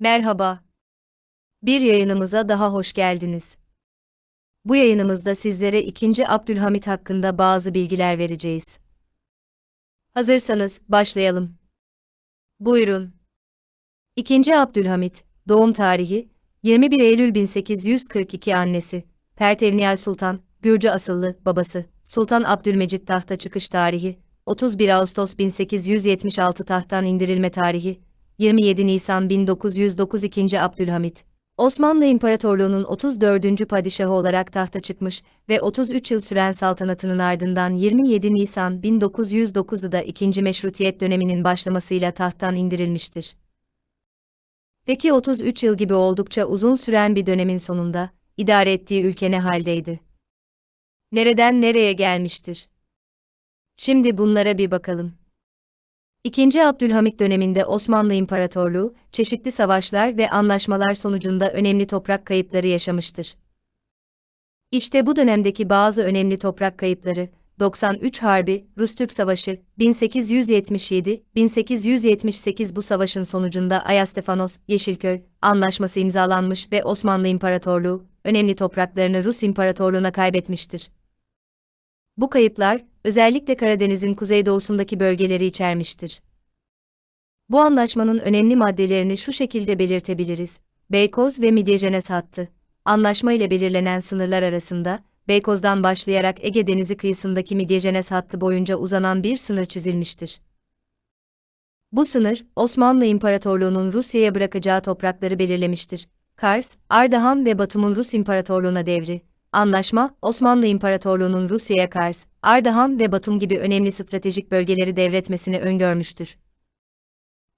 Merhaba. Bir yayınımıza daha hoş geldiniz. Bu yayınımızda sizlere 2. Abdülhamit hakkında bazı bilgiler vereceğiz. Hazırsanız başlayalım. Buyurun. 2. Abdülhamit, doğum tarihi 21 Eylül 1842 annesi, Pertevniyal Sultan, Gürcü asıllı, babası, Sultan Abdülmecit tahta çıkış tarihi, 31 Ağustos 1876 tahttan indirilme tarihi, 27 Nisan 1909 2. Abdülhamit, Osmanlı İmparatorluğu'nun 34. padişahı olarak tahta çıkmış ve 33 yıl süren saltanatının ardından 27 Nisan 1909'da 2. Meşrutiyet döneminin başlamasıyla tahttan indirilmiştir. Peki 33 yıl gibi oldukça uzun süren bir dönemin sonunda, idare ettiği ülke ne haldeydi? Nereden nereye gelmiştir? Şimdi bunlara bir bakalım. İkinci Abdülhamit döneminde Osmanlı İmparatorluğu, çeşitli savaşlar ve anlaşmalar sonucunda önemli toprak kayıpları yaşamıştır. İşte bu dönemdeki bazı önemli toprak kayıpları, 93 Harbi, Rus-Türk Savaşı, 1877-1878 bu savaşın sonucunda Ayastefanos, Yeşilköy, anlaşması imzalanmış ve Osmanlı İmparatorluğu, önemli topraklarını Rus İmparatorluğu'na kaybetmiştir. Bu kayıplar, özellikle Karadeniz'in kuzeydoğusundaki bölgeleri içermiştir. Bu anlaşmanın önemli maddelerini şu şekilde belirtebiliriz. Beykoz ve Midyejenes hattı. Anlaşma ile belirlenen sınırlar arasında, Beykoz'dan başlayarak Ege Denizi kıyısındaki Midyejenes hattı boyunca uzanan bir sınır çizilmiştir. Bu sınır, Osmanlı İmparatorluğu'nun Rusya'ya bırakacağı toprakları belirlemiştir. Kars, Ardahan ve Batum'un Rus İmparatorluğu'na devri, Anlaşma, Osmanlı İmparatorluğu'nun Rusya'ya Kars, Ardahan ve Batum gibi önemli stratejik bölgeleri devretmesini öngörmüştür.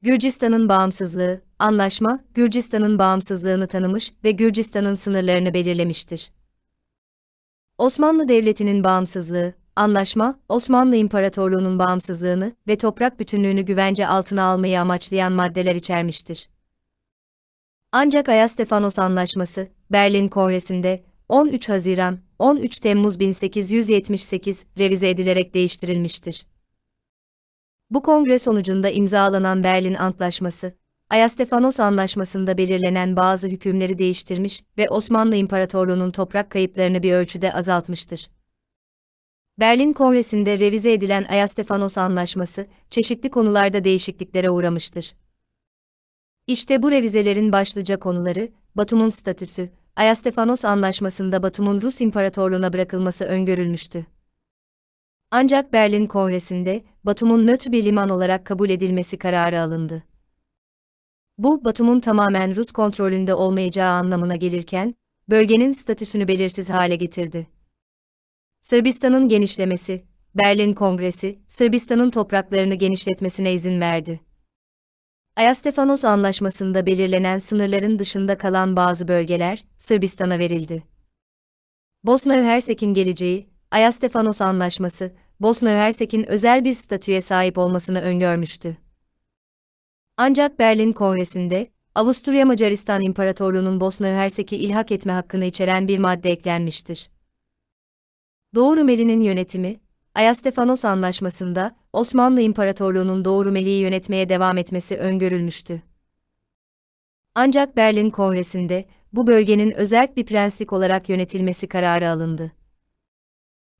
Gürcistan'ın bağımsızlığı, anlaşma, Gürcistan'ın bağımsızlığını tanımış ve Gürcistan'ın sınırlarını belirlemiştir. Osmanlı Devleti'nin bağımsızlığı, anlaşma, Osmanlı İmparatorluğu'nun bağımsızlığını ve toprak bütünlüğünü güvence altına almayı amaçlayan maddeler içermiştir. Ancak Ayastefanos Anlaşması, Berlin Kongresi'nde 13 Haziran, 13 Temmuz 1878 revize edilerek değiştirilmiştir. Bu kongre sonucunda imzalanan Berlin Antlaşması, Ayastefanos Anlaşması'nda belirlenen bazı hükümleri değiştirmiş ve Osmanlı İmparatorluğu'nun toprak kayıplarını bir ölçüde azaltmıştır. Berlin Kongresi'nde revize edilen Ayastefanos Anlaşması, çeşitli konularda değişikliklere uğramıştır. İşte bu revizelerin başlıca konuları, Batum'un statüsü, Ayastefanos Anlaşması'nda Batum'un Rus İmparatorluğu'na bırakılması öngörülmüştü. Ancak Berlin Kongresi'nde Batum'un nötr bir liman olarak kabul edilmesi kararı alındı. Bu, Batum'un tamamen Rus kontrolünde olmayacağı anlamına gelirken, bölgenin statüsünü belirsiz hale getirdi. Sırbistan'ın genişlemesi, Berlin Kongresi, Sırbistan'ın topraklarını genişletmesine izin verdi. Ayastefanos Anlaşması'nda belirlenen sınırların dışında kalan bazı bölgeler, Sırbistan'a verildi. Bosna Hersek'in geleceği, Ayastefanos Anlaşması, Bosna Hersek'in özel bir statüye sahip olmasını öngörmüştü. Ancak Berlin Kongresi'nde, Avusturya Macaristan İmparatorluğu'nun Bosna Hersek'i ilhak etme hakkını içeren bir madde eklenmiştir. Doğu Rumeli'nin yönetimi, Ayastefanos Anlaşması'nda Osmanlı İmparatorluğu'nun Doğu Rumeli'yi yönetmeye devam etmesi öngörülmüştü. Ancak Berlin Kongresi'nde bu bölgenin özerk bir prenslik olarak yönetilmesi kararı alındı.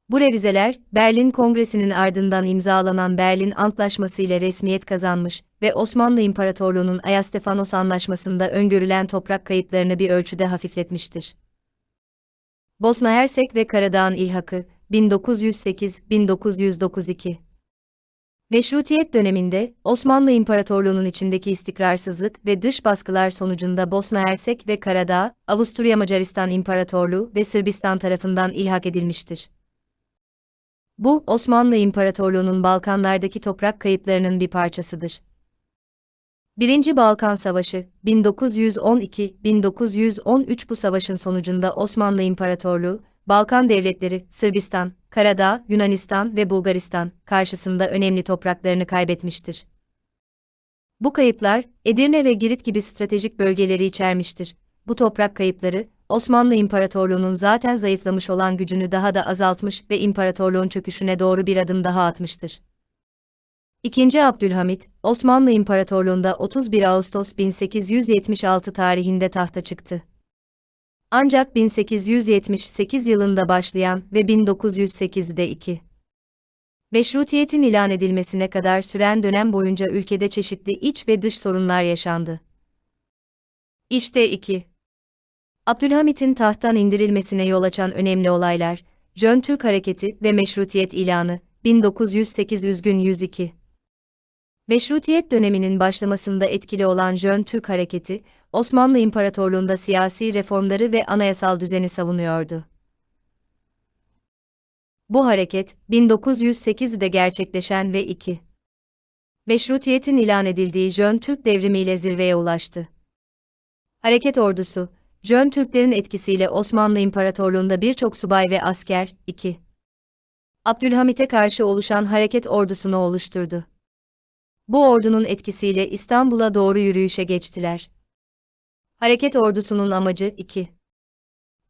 Bu revizeler, Berlin Kongresi'nin ardından imzalanan Berlin Antlaşması ile resmiyet kazanmış ve Osmanlı İmparatorluğu'nun Ayastefanos Anlaşması'nda öngörülen toprak kayıplarını bir ölçüde hafifletmiştir. Bosna Hersek ve Karadağ'ın ilhakı, 1908-1992 Meşrutiyet döneminde, Osmanlı İmparatorluğu'nun içindeki istikrarsızlık ve dış baskılar sonucunda Bosna Hersek ve Karadağ, Avusturya Macaristan İmparatorluğu ve Sırbistan tarafından ilhak edilmiştir. Bu, Osmanlı İmparatorluğu'nun Balkanlardaki toprak kayıplarının bir parçasıdır. Birinci Balkan Savaşı, 1912-1913 bu savaşın sonucunda Osmanlı İmparatorluğu, Balkan devletleri, Sırbistan, Karadağ, Yunanistan ve Bulgaristan karşısında önemli topraklarını kaybetmiştir. Bu kayıplar, Edirne ve Girit gibi stratejik bölgeleri içermiştir. Bu toprak kayıpları, Osmanlı İmparatorluğu'nun zaten zayıflamış olan gücünü daha da azaltmış ve imparatorluğun çöküşüne doğru bir adım daha atmıştır. İkinci Abdülhamit, Osmanlı İmparatorluğunda 31 Ağustos 1876 tarihinde tahta çıktı. Ancak 1878 yılında başlayan ve 1908'de 2. Meşrutiyetin ilan edilmesine kadar süren dönem boyunca ülkede çeşitli iç ve dış sorunlar yaşandı. İşte 2. Abdülhamit'in tahttan indirilmesine yol açan önemli olaylar, Jön Türk Hareketi ve Meşrutiyet ilanı, 1908 üzgün 102. Meşrutiyet döneminin başlamasında etkili olan Jön Türk Hareketi, Osmanlı İmparatorluğunda siyasi reformları ve anayasal düzeni savunuyordu. Bu hareket, 1908'de gerçekleşen ve 2. Meşrutiyetin ilan edildiği Jön Türk devrimiyle zirveye ulaştı. Hareket ordusu, Jön Türklerin etkisiyle Osmanlı İmparatorluğunda birçok subay ve asker, 2. Abdülhamit'e karşı oluşan hareket ordusunu oluşturdu. Bu ordunun etkisiyle İstanbul'a doğru yürüyüşe geçtiler. Hareket ordusunun amacı 2.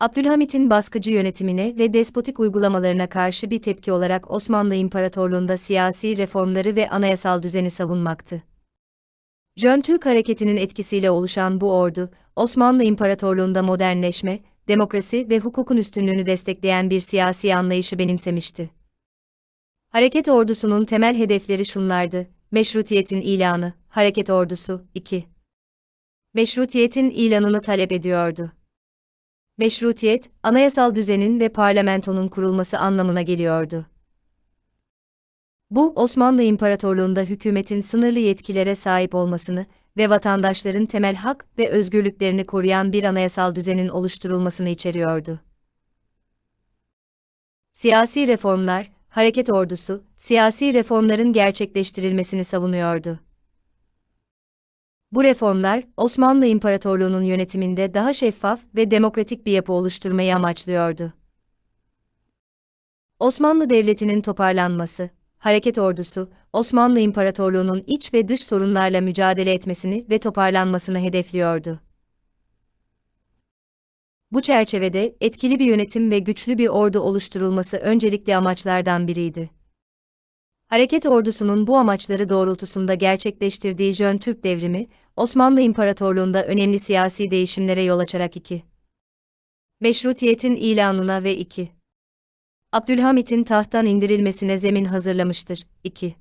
Abdülhamit'in baskıcı yönetimine ve despotik uygulamalarına karşı bir tepki olarak Osmanlı İmparatorluğunda siyasi reformları ve anayasal düzeni savunmaktı. Jön Türk hareketinin etkisiyle oluşan bu ordu, Osmanlı İmparatorluğunda modernleşme, demokrasi ve hukukun üstünlüğünü destekleyen bir siyasi anlayışı benimsemişti. Hareket ordusunun temel hedefleri şunlardı: Meşrutiyetin ilanı, hareket ordusu 2. Meşrutiyetin ilanını talep ediyordu. Meşrutiyet, anayasal düzenin ve parlamentonun kurulması anlamına geliyordu. Bu, Osmanlı İmparatorluğunda hükümetin sınırlı yetkilere sahip olmasını ve vatandaşların temel hak ve özgürlüklerini koruyan bir anayasal düzenin oluşturulmasını içeriyordu. Siyasi reformlar, hareket ordusu, siyasi reformların gerçekleştirilmesini savunuyordu. Bu reformlar, Osmanlı İmparatorluğu'nun yönetiminde daha şeffaf ve demokratik bir yapı oluşturmayı amaçlıyordu. Osmanlı Devleti'nin toparlanması, hareket ordusu, Osmanlı İmparatorluğu'nun iç ve dış sorunlarla mücadele etmesini ve toparlanmasını hedefliyordu. Bu çerçevede etkili bir yönetim ve güçlü bir ordu oluşturulması öncelikli amaçlardan biriydi. Hareket ordusunun bu amaçları doğrultusunda gerçekleştirdiği Jön Türk devrimi, Osmanlı İmparatorluğu'nda önemli siyasi değişimlere yol açarak 2. Meşrutiyetin ilanına ve 2. Abdülhamit'in tahttan indirilmesine zemin hazırlamıştır. 2.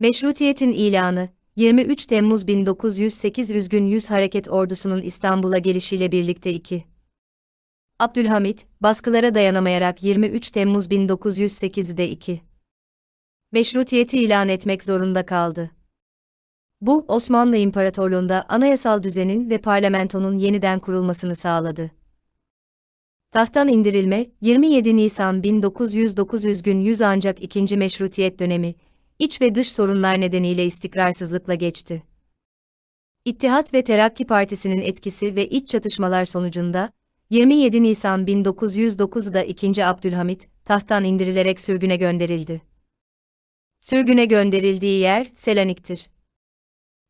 Meşrutiyetin ilanı, 23 Temmuz 1908 Üzgün Yüz Hareket Ordusu'nun İstanbul'a gelişiyle birlikte 2. Abdülhamit, baskılara dayanamayarak 23 Temmuz 1908'de 2. Meşrutiyeti ilan etmek zorunda kaldı. Bu, Osmanlı İmparatorluğunda anayasal düzenin ve parlamentonun yeniden kurulmasını sağladı. Tahttan indirilme, 27 Nisan 1909 üzgün 100 ancak ikinci meşrutiyet dönemi, iç ve dış sorunlar nedeniyle istikrarsızlıkla geçti. İttihat ve Terakki Partisi'nin etkisi ve iç çatışmalar sonucunda, 27 Nisan 1909'da 2. Abdülhamit, tahttan indirilerek sürgüne gönderildi. Sürgüne gönderildiği yer, Selanik'tir.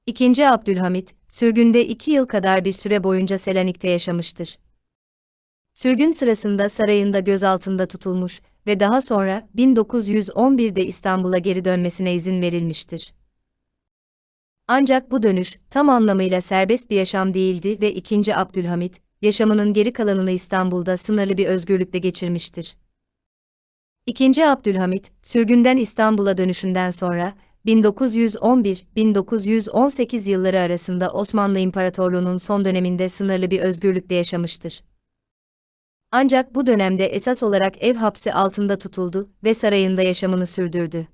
2. Abdülhamit, sürgünde iki yıl kadar bir süre boyunca Selanik'te yaşamıştır. Sürgün sırasında sarayında gözaltında tutulmuş ve daha sonra 1911'de İstanbul'a geri dönmesine izin verilmiştir. Ancak bu dönüş tam anlamıyla serbest bir yaşam değildi ve 2. Abdülhamit, yaşamının geri kalanını İstanbul'da sınırlı bir özgürlükle geçirmiştir. 2. Abdülhamit, sürgünden İstanbul'a dönüşünden sonra 1911-1918 yılları arasında Osmanlı İmparatorluğu'nun son döneminde sınırlı bir özgürlükle yaşamıştır. Ancak bu dönemde esas olarak ev hapsi altında tutuldu ve sarayında yaşamını sürdürdü.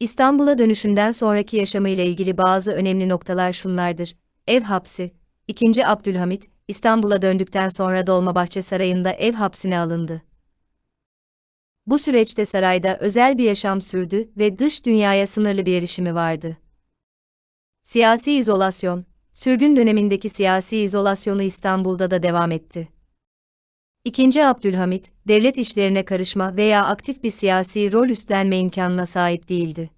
İstanbul'a dönüşünden sonraki yaşamıyla ilgili bazı önemli noktalar şunlardır. Ev hapsi, 2. Abdülhamit, İstanbul'a döndükten sonra Dolmabahçe Sarayı'nda ev hapsine alındı. Bu süreçte sarayda özel bir yaşam sürdü ve dış dünyaya sınırlı bir erişimi vardı. Siyasi izolasyon, sürgün dönemindeki siyasi izolasyonu İstanbul'da da devam etti. İkinci Abdülhamit, devlet işlerine karışma veya aktif bir siyasi rol üstlenme imkanına sahip değildi.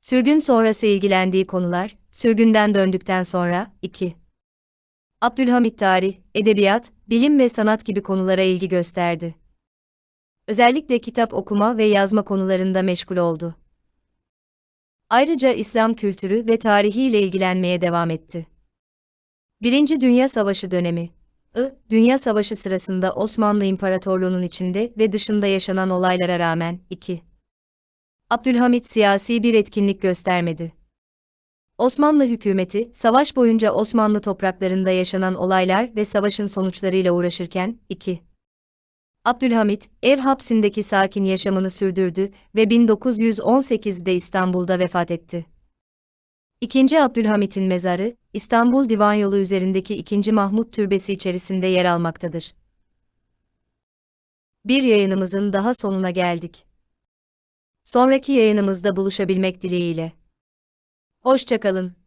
Sürgün sonrası ilgilendiği konular, sürgünden döndükten sonra, 2. Abdülhamit tarih, edebiyat, bilim ve sanat gibi konulara ilgi gösterdi. Özellikle kitap okuma ve yazma konularında meşgul oldu. Ayrıca İslam kültürü ve tarihiyle ilgilenmeye devam etti. Birinci Dünya Savaşı dönemi I, Dünya Savaşı sırasında Osmanlı İmparatorluğu'nun içinde ve dışında yaşanan olaylara rağmen, 2. Abdülhamit siyasi bir etkinlik göstermedi. Osmanlı hükümeti, savaş boyunca Osmanlı topraklarında yaşanan olaylar ve savaşın sonuçlarıyla uğraşırken, 2. Abdülhamit, ev hapsindeki sakin yaşamını sürdürdü ve 1918'de İstanbul'da vefat etti. İkinci Abdülhamit'in mezarı, İstanbul Divan Yolu üzerindeki 2. Mahmut Türbesi içerisinde yer almaktadır. Bir yayınımızın daha sonuna geldik. Sonraki yayınımızda buluşabilmek dileğiyle. Hoşçakalın.